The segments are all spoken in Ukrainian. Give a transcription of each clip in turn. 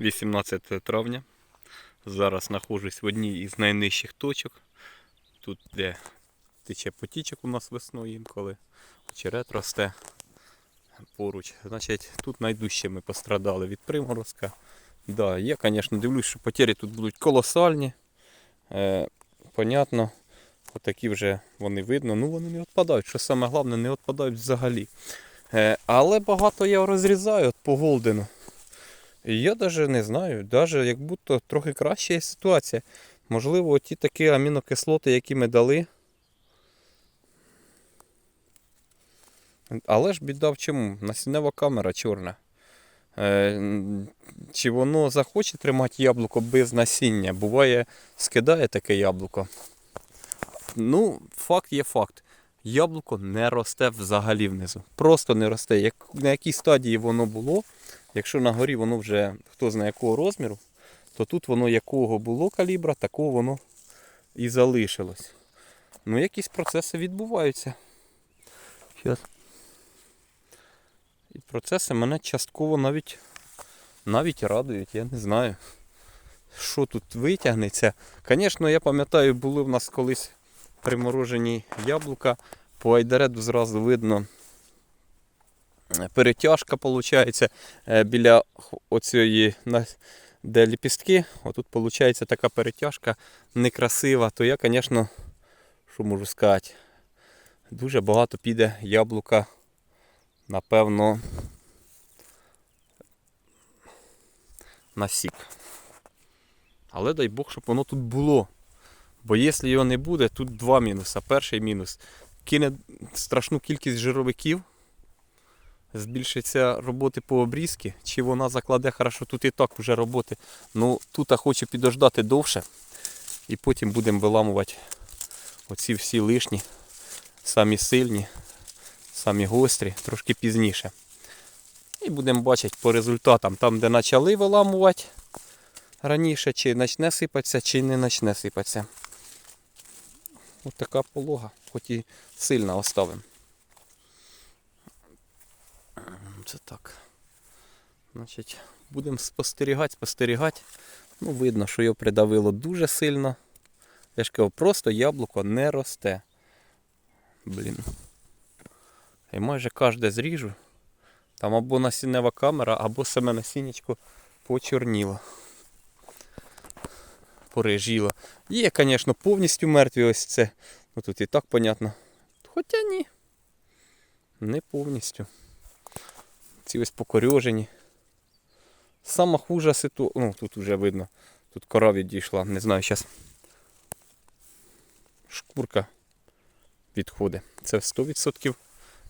18 травня. Зараз знаходжусь в одній із найнижчих точок. Тут, де тече потічок у нас весною інколи, очерет росте поруч. Значить, тут найдужче ми пострадали від приморозка. Да, я, звісно, дивлюсь, що потері тут будуть колосальні. Е, понятно, отакі вже вони видно. Ну вони не відпадають. Що саме головне, не відпадають взагалі. Е, але багато я розрізаю от по голдену. І я навіть не знаю, навіть як будто трохи краща є ситуація. Можливо, ті такі амінокислоти, які ми дали. Але ж біда в чому? Насіннева камера чорна. Е, чи воно захоче тримати яблуко без насіння? Буває, скидає таке яблуко. Ну, факт є факт. Яблуко не росте взагалі внизу. Просто не росте. Як, на якій стадії воно було, якщо на горі воно вже хто знає якого розміру, то тут воно якого було калібра, такого воно і залишилось. Ну, якісь процеси відбуваються. Щас. І процеси мене частково навіть, навіть радують, я не знаю. Що тут витягнеться. Звісно, я пам'ятаю, були в нас колись приморожені яблука. По айдареду зразу видно перетяжка виходить біля оцієї, де ліпістки. Отут виходить така перетяжка некрасива. То я, звісно, що можу сказати, дуже багато піде яблука, напевно, на сік. Але дай Бог, щоб воно тут було. Бо якщо його не буде, тут два мінуси. Перший мінус. Кине страшну кількість жировиків, збільшиться роботи по обрізці, чи вона закладе хорошо, тут і так вже роботи. Ну тут я хочу підождати довше. І потім будемо виламувати оці всі лишні, самі сильні, самі гострі, трошки пізніше. І будемо бачити по результатам, там, де почали виламувати раніше, чи почне сипатися, чи не почне сипатися. Ось така полога, хоч і сильно оставимо. Це так. Значить, будемо спостерігати, спостерігати. Ну, видно, що його придавило дуже сильно. Я ж кажу, просто яблуко не росте. Блін. І майже кожне зріжу. Там або насіннева камера, або саме насіннячко почорніло. Порежіло. Є, звісно, повністю мертві ось це. Ну тут і так понятно. Хоча ні. Не повністю. Ці ось покорьожені. Сама хужа ситуація. Ну, тут вже видно. Тут кора відійшла. Не знаю, зараз шкурка відходить. Це 100%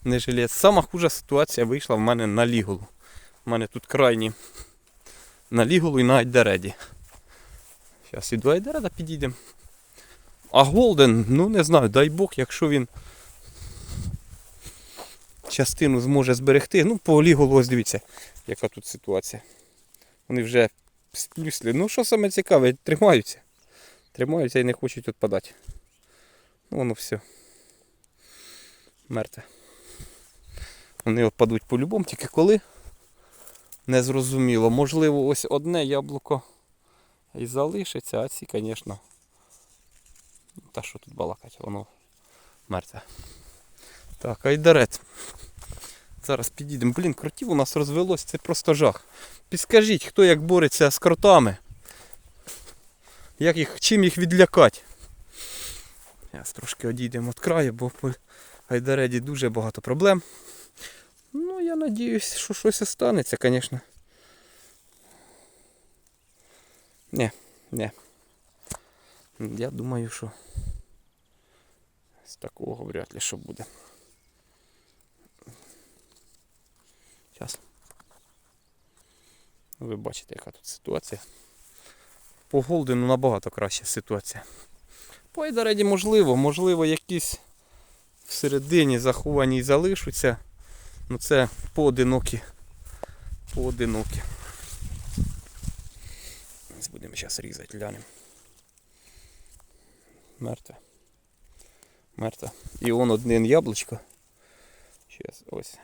не жилет. Сама хужа ситуація вийшла в мене на ліголу. У мене тут крайні на ліголу і на айдереді. Зараз і до айдереда підійдемо. А Голден, ну не знаю, дай Бог, якщо він частину зможе зберегти. Ну, по ліголу, ось дивіться, яка тут ситуація. Вони вже сплюсли. Ну, що саме цікаве, тримаються. Тримаються і не хочуть відпадати. Ну, воно все. Мертве. Вони відпадуть по-любому, тільки коли. Незрозуміло. Можливо, ось одне яблуко і залишиться, а ці, звісно. Та що тут балакать, воно мертве. Так, айдарет. Зараз підійдемо. Блін, кротів у нас розвелось, це просто жах. Підскажіть, хто як бореться з кротами? Як їх, чим їх відлякати? Зараз трошки одійдемо від краю, бо по айдареді дуже багато проблем. Ну, я надіюсь, що щось і станеться, звісно. Ні, ні. Я думаю, що з такого вряд ли що буде. Зараз. Ви бачите, яка тут ситуація. По Голдену набагато краща ситуація. По Айдареді можливо, можливо, якісь всередині заховані і залишаться. Ну це поодинокі. Поодинокі. Будемо зараз різати, глянемо. Мертве. Мертве. І он один яблучко. Зараз ось.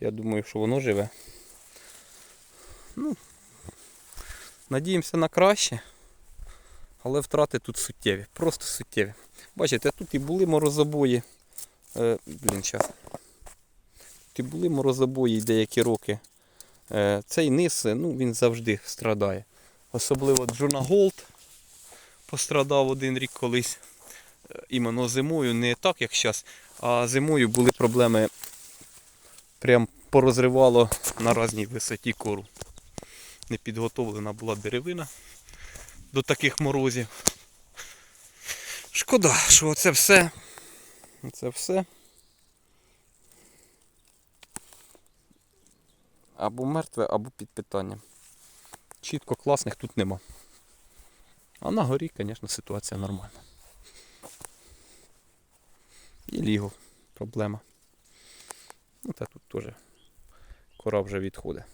Я думаю, що воно живе. Ну, Надіємося на краще, але втрати тут суттєві, просто суттєві. Бачите, тут і були морозобої. Е, блін, щас. Тут і були морозобої деякі роки. Е, цей низ, е, ну, він завжди страдає. Особливо Джона Голд пострадав один рік колись. Е, Іменно зимою, не так, як зараз, а зимою були проблеми. Прям порозривало на різній висоті кору. Непідготовлена була деревина до таких морозів. Шкода, що це все. Це все. Або мертве, або під питанням. Чітко класних тут нема. А на горі, звісно, ситуація нормальна. І ліго проблема. Та тут теж кора вже відходить.